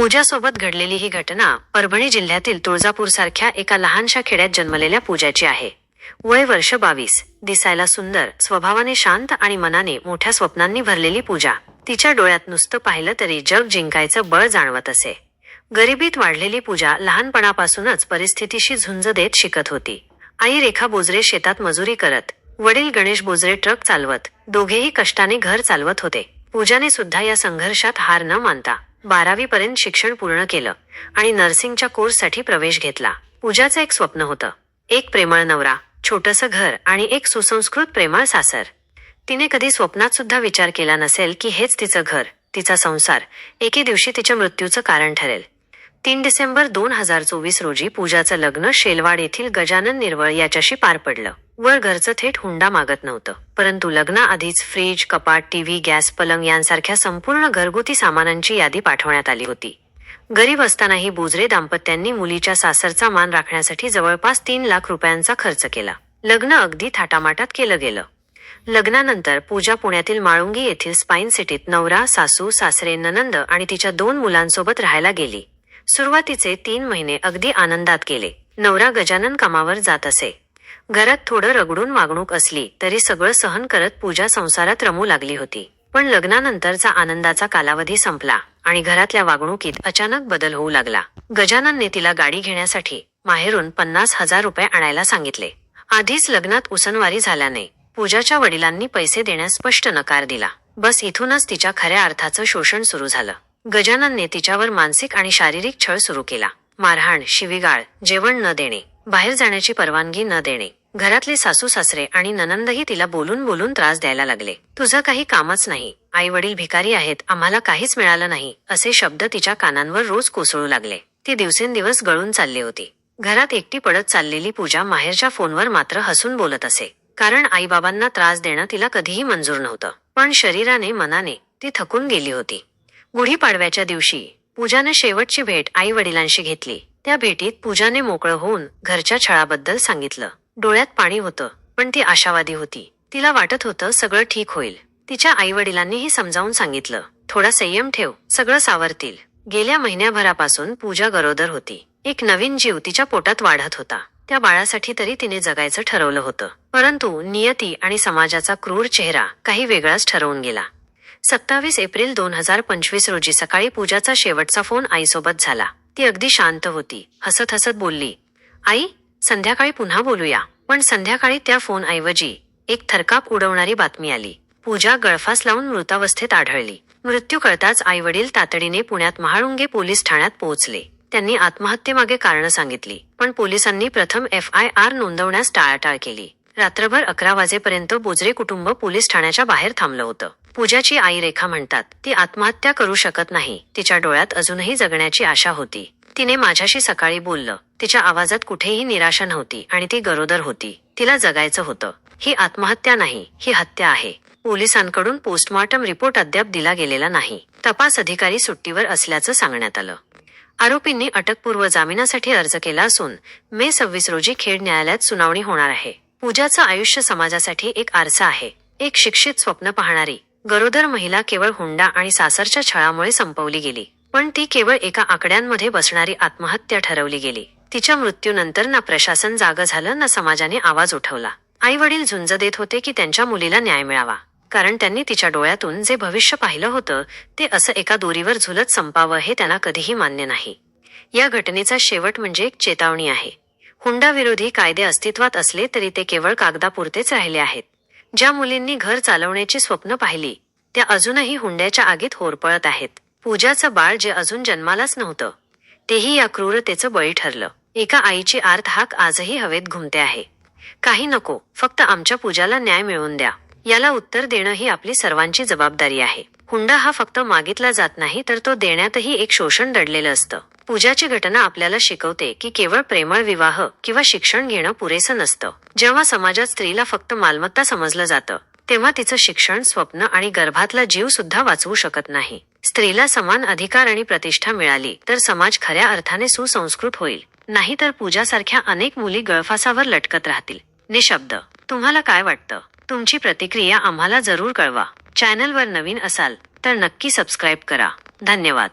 पूजासोबत घडलेली ही घटना परभणी जिल्ह्यातील तुळजापूरसारख्या एका लहानशा खेड्यात जन्मलेल्या पूजाची आहे. वय वर्ष बावीस. दिसायला सुंदर स्वभावाने शांत आणि मनाने मोठ्या स्वप्नांनी भरलेली पूजा. तिच्या डोळ्यात नुसतं पाहिलं तरी जग जिंकायचं बळ जाणवत असे. गरिबीत वाढलेली पूजा लहानपणापासूनच परिस्थितीशी झुंज देत शिकत होती. आई रेखा बोजरे शेतात मजुरी करत वडील गणेश बोजरे ट्रक चालवत दोघेही कष्टाने घर चालवत होते. पूजाने सुद्धा या संघर्षात हार न मानता बारावीपर्यंत शिक्षण पूर्ण केलं आणि नर्सिंगच्या कोर्ससाठी प्रवेश घेतला. पूजाचं एक स्वप्न होतं. एक प्रेमळ नवरा छोटस घर आणि एक सुसंस्कृत प्रेमळ सासर. तिने कधी स्वप्नात सुद्धा विचार केला नसेल की हेच तिचं घर तिचा संसार एके दिवशी तिच्या मृत्यूचं कारण ठरेल. तीन डिसेंबर दोन हजार चोवीस रोजी पूजाचं लग्न शेलवाड येथील गजानन निर्वळ याच्याशी पार पडलं. वर घरचं थेट हुंडा मागत नव्हतं. परंतु लग्नाआधीच फ्रीज कपाट टीव्ही गॅस पलंग यांसारख्या संपूर्ण घरगुती सामानांची यादी पाठवण्यात आली होती. गरीब असतानाही बुजरे दाम्पत्यांनी मुलीच्या सासरचा मान राखण्यासाठी जवळपास तीन लाख रुपयांचा खर्च केला. लग्न अगदी थाटामाटात केलं गेलं. लग्नानंतर पूजा पुण्यातील माळुंगी येथील स्पाईन सिटीत नवरा सासू सासरे ननंद आणि तिच्या दोन मुलांसोबत राहायला गेली. सुरुवातीचे तीन महिने अगदी आनंदात गेले. नवरा गजानन कामावर जात असे. घरात थोडं रगडून वागणूक असली तरी सगळं सहन करत पूजा संसारात रमू लागली होती. पण लग्नानंतरचा आनंदाचा कालावधी संपला आणि घरातल्या वागणुकीत अचानक बदल होऊ लागला. गजाननने तिला गाडी घेण्यासाठी माहेरून पन्नास हजार रुपये आणायला सांगितले. आधीच लग्नात उसनवारी झाल्याने पूजाच्या वडिलांनी पैसे देण्यास स्पष्ट नकार दिला. बस इथूनच तिच्या खऱ्या अर्थाचं शोषण सुरू झालं. गजाननने तिच्यावर मानसिक आणि शारीरिक छळ सुरू केला. मारहाण शिवीगाळ जेवण न देणे बाहेर जाण्याची परवानगी न देणे. घरातले सासू सासरे आणि ननंदही तिला बोलून बोलून त्रास द्यायला लागले. तुझं काही कामच नाही. आई वडील भिकारी आहेत. आम्हाला काहीच मिळालं नाही. असे शब्द तिच्या कानांवर रोज कोसळू लागले. ती दिवसेंदिवस गळून चालली होती. घरात एकटी पडत चाललेली पूजा माहेरच्या फोनवर मात्र हसून बोलत असे. कारण आईबाबांना त्रास देणं तिला कधीही मंजूर नव्हतं. पण शरीराने मनाने ती थकून गेली होती. गुढीपाडव्याच्या दिवशी पूजाने शेवटची भेट आई वडिलांशी घेतली. त्या भेटीत पूजाने मोकळं होऊन घरच्या छळाबद्दल सांगितलं. डोळ्यात पाणी होतं पण ती आशावादी होती. तिला वाटत होतं सगळं ठीक होईल. तिच्या आई वडिलांनीही समजावून सांगितलं थोडा संयम ठेव सगळं सावरतील. गेल्या महिन्याभरापासून पूजा गरोदर होती. एक नवीन जीव तिच्या पोटात वाढत होता. त्या बाळासाठी तरी तिने जगायचं ठरवलं होतं. परंतु नियती आणि समाजाचा क्रूर चेहरा काही वेगळाच ठरवून गेला. सत्तावीस एप्रिल दोन हजार पंचवीस रोजी सकाळी पूजाचा शेवटचा फोन आईसोबत झाला. ती अगदी शांत होती. हसत हसत बोलली आई संध्याकाळी पुन्हा बोलूया. पण संध्याकाळी त्या फोन ऐवजी एक थरकाप उडवणारी बातमी आली. पूजा गळफास लावून मृतावस्थेत आढळली. मृत्यू कळताच आई वडील तातडीने पुण्यात महाळुंगे पोलीस ठाण्यात पोहोचले. त्यांनी आत्महत्येमागे कारण सांगितली पण पोलिसांनी प्रथम एफ आय आर नोंदवण्यास टाळाटाळ केली. रात्रभर अकरा वाजेपर्यंत बोजरे कुटुंब पोलीस ठाण्याच्या बाहेर थांबलं होतं. पूजाची आई रेखा म्हणतात ती आत्महत्या करू शकत नाही. तिच्या डोळ्यात अजूनही जगण्याची आशा होती. तिने माझ्याशी सकाळी बोललं. तिच्या आवाजात कुठेही निराशा नव्हती आणि ती गरोदर होती. तिला जगायचं होतं. ही आत्महत्या नाही ही हत्या आहे. पोलिसांकडून पोस्टमॉर्टम रिपोर्ट अद्याप दिला गेलेला नाही. तपास अधिकारी सुट्टीवर असल्याचं सांगण्यात आलं. आरोपींनी अटकपूर्व जामिनासाठी अर्ज केला असून मे सव्वीस रोजी खेड न्यायालयात सुनावणी होणार आहे. पूजाचं आयुष्य समाजासाठी एक आरसा आहे. एक शिक्षित स्वप्न पाहणारी गरोदर महिला केवळ हुंडा आणि सासरच्या छळामुळे संपवली गेली. पण ती केवळ एका आकड्यांमध्ये बसणारी आत्महत्या ठरवली गेली. तिच्या मृत्यूनंतर ना प्रशासन जाग झालं ना समाजाने आवाज उठवला. आई वडील झुंज देत होते की त्यांच्या मुलीला न्याय मिळावा. कारण त्यांनी तिच्या डोळ्यातून जे भविष्य पाहिलं होतं ते असं एका दोरीवर झुलत संपावं हे त्यांना कधीही मान्य नाही. या घटनेचा शेवट म्हणजे एक चेतावणी आहे. हुंडा विरोधी कायदे अस्तित्वात असले तरी ते केवळ कागदापुरतेच राहिले आहेत. ज्या मुलींनी घर चालवण्याची स्वप्न पाहिली त्या अजूनही हुंड्याच्या आगीत होरपळत आहेत. पूजाचं बाळ जे अजून जन्मालाच नव्हतं तेही या क्रूरतेचं बळी ठरलं. एका आईची आर्त हाक आजही हवेत घुमते आहे. काही नको फक्त आमच्या पूजाला न्याय मिळवून द्या. याला उत्तर देणं ही आपली सर्वांची जबाबदारी आहे. हुंडा हा फक्त मागितला जात नाही तर तो देण्यातही एक शोषण दडलेलं असतं. पूजाची घटना आपल्याला शिकवते की केवळ प्रेमळ विवाह किंवा शिक्षण घेणं पुरेसं नसतं. जेव्हा समाजात स्त्रीला फक्त मालमत्ता समजलं जातं तेव्हा तिचं शिक्षण स्वप्न आणि गर्भातला जीव सुद्धा वाचवू शकत नाही. स्त्रीला समान अधिकार आणि प्रतिष्ठा मिळाली तर समाज खऱ्या अर्थाने सुसंस्कृत होईल. नाहीतर पूजासारख्या अनेक मुली गळफासावर लटकत राहतील. निशब्द. तुम्हाला काय वाटतं? तुमची प्रतिक्रिया आम्हाला जरूर कळवा. चॅनलवर नवीन असाल तर नक्की सबस्क्राईब करा. धन्यवाद.